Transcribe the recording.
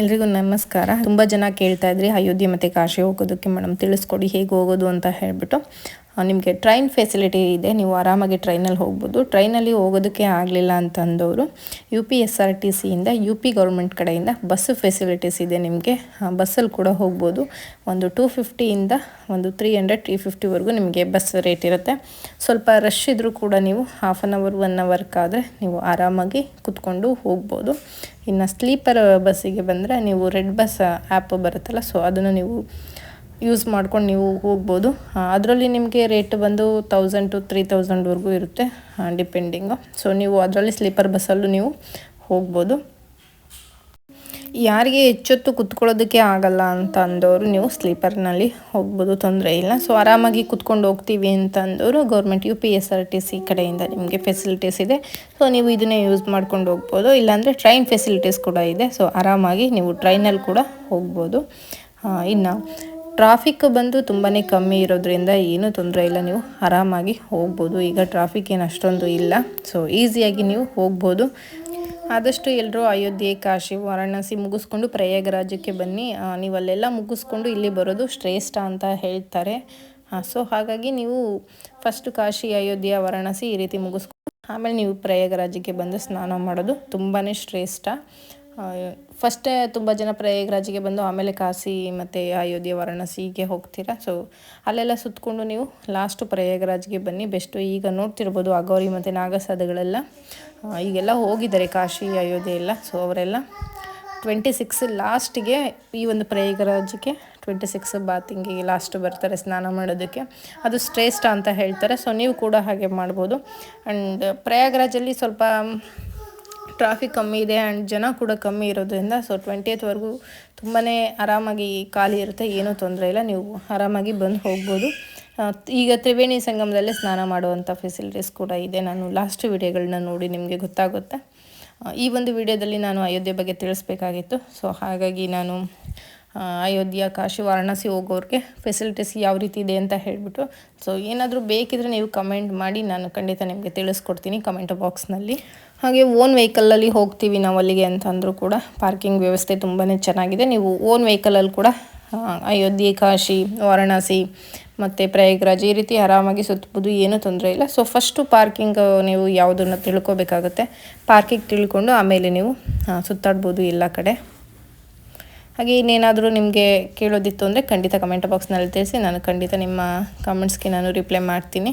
ಎಲ್ರಿಗೂ ನಮಸ್ಕಾರ. ತುಂಬ ಜನ ಕೇಳ್ತಾ ಇದ್ರಿ, ಅಯೋಧ್ಯೆ ಮತ್ತು ಕಾಶಿ ಹೋಗೋದಕ್ಕೆ. ಮೇಡಮ್, ತಿಳಿಸ್ಕೊಡಿ, ಹೇಗೆ ಹೋಗೋದು ಅಂತ ಹೇಳಿಬಿಟ್ಟು. ನಿಮಗೆ ಟ್ರೈನ್ ಫೆಸಿಲಿಟಿ ಇದೆ, ನೀವು ಆರಾಮಾಗಿ ಟ್ರೈನಲ್ಲಿ ಹೋಗ್ಬೋದು. ಟ್ರೈನಲ್ಲಿ ಹೋಗೋದಕ್ಕೆ ಆಗಲಿಲ್ಲ ಅಂತಂದವರು U P S R T ಸಿಯಿಂದ U P government ಕಡೆಯಿಂದ ಬಸ್ ಫೆಸಿಲಿಟೀಸ್ ಇದೆ ನಿಮಗೆ. ಬಸ್ಸಲ್ಲಿ ಕೂಡ ಹೋಗ್ಬೋದು. ಒಂದು ಟೂ ಫಿಫ್ಟಿಯಿಂದ ಒಂದು ತ್ರೀ ಹಂಡ್ರೆಡ್ ತ್ರೀ ಫಿಫ್ಟಿವರೆಗೂ ನಿಮಗೆ ಬಸ್ ರೇಟ್ ಇರುತ್ತೆ. ಸ್ವಲ್ಪ ರಶ್ ಇದ್ದರೂ ಕೂಡ ನೀವು ಹಾಫ್ ಆನ್ ಅವರ್ ಒನ್ ಅವರ್ಕಾದರೆ ನೀವು ಆರಾಮಾಗಿ ಕುತ್ಕೊಂಡು ಹೋಗ್ಬೋದು. ಇನ್ನು ಸ್ಲೀಪರ್ ಬಸ್ಸಿಗೆ ಬಂದರೆ ನೀವು ರೆಡ್ ಬಸ್ ಆ್ಯಪ್ ಬರುತ್ತಲ್ಲ, ಸೊ ಅದನ್ನು ನೀವು ಯೂಸ್ ಮಾಡ್ಕೊಂಡು ನೀವು ಹೋಗ್ಬೋದು. ಅದರಲ್ಲಿ ನಿಮಗೆ ರೇಟ್ ಬಂದು ತೌಸಂಡ್ ಟು ತ್ರೀ ತೌಸಂಡ್ವರೆಗೂ ಇರುತ್ತೆ ಡಿಪೆಂಡಿಂಗು ಸೊ ನೀವು ಅದರಲ್ಲಿ ಸ್ಲೀಪರ್ ಬಸ್ಸಲ್ಲೂ ನೀವು ಹೋಗ್ಬೋದು. ಯಾರಿಗೆ ಹೆಚ್ಚೊತ್ತು ಕುತ್ಕೊಳ್ಳೋದಕ್ಕೆ ಆಗಲ್ಲ ಅಂತ ಅಂದವರು ನೀವು ಸ್ಲೀಪರ್ನಲ್ಲಿ ಹೋಗ್ಬೋದು, ತೊಂದರೆ ಇಲ್ಲ. ಸೊ, ಆರಾಮಾಗಿ ಕುತ್ಕೊಂಡು ಹೋಗ್ತೀವಿ ಅಂತ ಅಂದವರು government U P S R T C ಕಡೆಯಿಂದ ನಿಮಗೆ ಫೆಸಿಲಿಟೀಸ್ ಇದೆ. ಸೊ, ನೀವು ಇದನ್ನೇ ಯೂಸ್ ಮಾಡ್ಕೊಂಡು ಹೋಗ್ಬೋದು. ಇಲ್ಲಾಂದರೆ ಟ್ರೈನ್ ಫೆಸಿಲಿಟೀಸ್ ಕೂಡ ಇದೆ. ಸೊ, ಆರಾಮಾಗಿ ನೀವು ಟ್ರೈನಲ್ಲಿ ಕೂಡ ಹೋಗ್ಬೋದು. ಇನ್ನು ಟ್ರಾಫಿಕ್ ಬಂದು ತುಂಬಾ ಕಮ್ಮಿ ಇರೋದ್ರಿಂದ ಏನೂ ತೊಂದರೆ ಇಲ್ಲ. ನೀವು ಆರಾಮಾಗಿ ಹೋಗ್ಬೋದು. ಈಗ ಟ್ರಾಫಿಕ್ ಏನು ಅಷ್ಟೊಂದು ಇಲ್ಲ. ಸೊ ಈಸಿಯಾಗಿ ನೀವು ಹೋಗ್ಬೋದು. ಆದಷ್ಟು ಎಲ್ಲರೂ ಅಯೋಧ್ಯೆ, ಕಾಶಿ, ವಾರಣಾಸಿ ಮುಗಿಸ್ಕೊಂಡು ಪ್ರಯಾಗರಾಜಕ್ಕೆ ಬನ್ನಿ. ನೀವು ಅಲ್ಲೆಲ್ಲ ಮುಗಿಸ್ಕೊಂಡು ಇಲ್ಲಿ ಬರೋದು ಶ್ರೇಷ್ಠ ಅಂತ ಹೇಳ್ತಾರೆ. ಸೊ ಹಾಗಾಗಿ ನೀವು ಫಸ್ಟ್ ಕಾಶಿ, ಅಯೋಧ್ಯೆ, ವಾರಾಣಸಿ ಈ ರೀತಿ ಮುಗಿಸ್ಕೊಂಡು ಆಮೇಲೆ ನೀವು ಪ್ರಯಾಗರಾಜಕ್ಕೆ ಬಂದು ಸ್ನಾನ ಮಾಡೋದು ತುಂಬಾ ಶ್ರೇಷ್ಠ. ಫಸ್ಟೇ ತುಂಬ ಜನ ಪ್ರಯಾಗ್ರಾಜಿಗೆ ಬಂದು ಆಮೇಲೆ ಕಾಶಿ ಮತ್ತು ಅಯೋಧ್ಯೆ ವಾರಾಣಸಿಗೆ ಹೋಗ್ತೀರಾ? ಸೊ ಅಲ್ಲೆಲ್ಲ ಸುತ್ತಕೊಂಡು ನೀವು ಲಾಸ್ಟು ಪ್ರಯಾಗರಾಜ್ಗೆ ಬನ್ನಿ. ಬೆಸ್ಟು ಈಗ ನೋಡ್ತಿರ್ಬೋದು ಅಗೌರಿ ಮತ್ತು ನಾಗಸಾಧಗಳೆಲ್ಲ. ಈಗೆಲ್ಲ ಹೋಗಿದ್ದಾರೆ ಕಾಶಿ, ಅಯೋಧ್ಯೆ ಎಲ್ಲ. ಸೊ ಅವರೆಲ್ಲ ಟ್ವೆಂಟಿ ಸಿಕ್ಸ್ ಲಾಸ್ಟಿಗೆ ಈ ಒಂದು ಪ್ರಯಾಗರಾಜ್ಗೆ ಟ್ವೆಂಟಿ ಸಿಕ್ಸ್ ಬಾತಿಂಗಿಗೆ ಲಾಸ್ಟ್ ಬರ್ತಾರೆ ಸ್ನಾನ ಮಾಡೋದಕ್ಕೆ. ಅದು ಶ್ರೇಷ್ಠ ಅಂತ ಹೇಳ್ತಾರೆ. ಸೊ ನೀವು ಕೂಡ ಹಾಗೆ ಮಾಡ್ಬೋದು. ಆ್ಯಂಡ್ ಪ್ರಯಾಗರಾಜಲ್ಲಿ ಸ್ವಲ್ಪ ಟ್ರಾಫಿಕ್ ಕಮ್ಮಿ ಇದೆ ಆ್ಯಂಡ್ ಜನ ಕೂಡ ಕಮ್ಮಿ ಇರೋದ್ರಿಂದ ಸೊ ಟ್ವೆಂಟಿಯತ್ವರೆಗೂ ತುಂಬಾ ಆರಾಮಾಗಿ ಖಾಲಿ ಇರುತ್ತೆ, ಏನೂ ತೊಂದರೆ ಇಲ್ಲ. ನೀವು ಆರಾಮಾಗಿ ಬಂದು ಹೋಗ್ಬೋದು. ಈಗ ತ್ರಿವೇಣಿ ಸಂಗಮದಲ್ಲೇ ಸ್ನಾನ ಮಾಡುವಂಥ ಫೆಸಿಲಿಟೀಸ್ ಕೂಡ ಇದೆ. ನಾನು ಲಾಸ್ಟ್ ವಿಡಿಯೋಗಳನ್ನ ನೋಡಿ ನಿಮಗೆ ಗೊತ್ತಾಗುತ್ತೆ. ಈ ಒಂದು ವಿಡಿಯೋದಲ್ಲಿ ನಾನು ಅಯೋಧ್ಯೆ ಬಗ್ಗೆ ತಿಳಿಸ್ಬೇಕಾಗಿತ್ತು. ಸೊ ಹಾಗಾಗಿ ನಾನು ಅಯೋಧ್ಯ, ಕಾಶಿ, ವಾರಣಾಸಿ ಹೋಗೋರಿಗೆ ಫೆಸಿಲಿಟೀಸ್ ಯಾವ ರೀತಿ ಇದೆ ಅಂತ ಹೇಳಿಬಿಟ್ಟು. ಸೊ ಏನಾದರೂ ಬೇಕಿದ್ರೆ ನೀವು ಕಮೆಂಟ್ ಮಾಡಿ, ನಾನು ಖಂಡಿತ ನಿಮಗೆ ತಿಳಿಸ್ಕೊಡ್ತೀನಿ ಕಮೆಂಟ್ ಬಾಕ್ಸ್ನಲ್ಲಿ ಹಾಗೆ ಓನ್ ವೆಹಿಕಲಲ್ಲಿ ಹೋಗ್ತೀವಿ ನಾವು ಅಲ್ಲಿಗೆ ಅಂತಂದರೂ ಕೂಡ ಪಾರ್ಕಿಂಗ್ ವ್ಯವಸ್ಥೆ ತುಂಬಾ ಚೆನ್ನಾಗಿದೆ. ನೀವು ಓನ್ ವೆಹಿಕಲಲ್ಲಿ ಕೂಡ ಅಯೋಧ್ಯೆ, ಕಾಶಿ, ವಾರಣಾಸಿ ಮತ್ತು ಪ್ರಯಾಗ್ರಾಜ್ ಈ ರೀತಿ ಆರಾಮಾಗಿ ಸುತ್ತಬೋದು ಏನೂ ತೊಂದರೆ ಇಲ್ಲ. ಸೊ ಫಸ್ಟು ಪಾರ್ಕಿಂಗ್ ನೀವು ಯಾವುದನ್ನು ತಿಳ್ಕೊಬೇಕಾಗುತ್ತೆ. ಪಾರ್ಕಿಂಗ್ ತಿಳ್ಕೊಂಡು ಆಮೇಲೆ ನೀವು ಸುತ್ತಾಡ್ಬೋದು ಎಲ್ಲ ಕಡೆ. ಹಾಗೆ ಇನ್ನೇನಾದರೂ ನಿಮಗೆ ಕೇಳೋದಿತ್ತು ಅಂದರೆ ಖಂಡಿತ ಕಮೆಂಟ್ ಬಾಕ್ಸ್ನಲ್ಲಿ ತಿಳಿಸಿ. ನಾನು ಖಂಡಿತ ನಿಮ್ಮ ಕಮೆಂಟ್ಸ್ಗೆ ನಾನು ರಿಪ್ಲೈ ಮಾಡ್ತೀನಿ.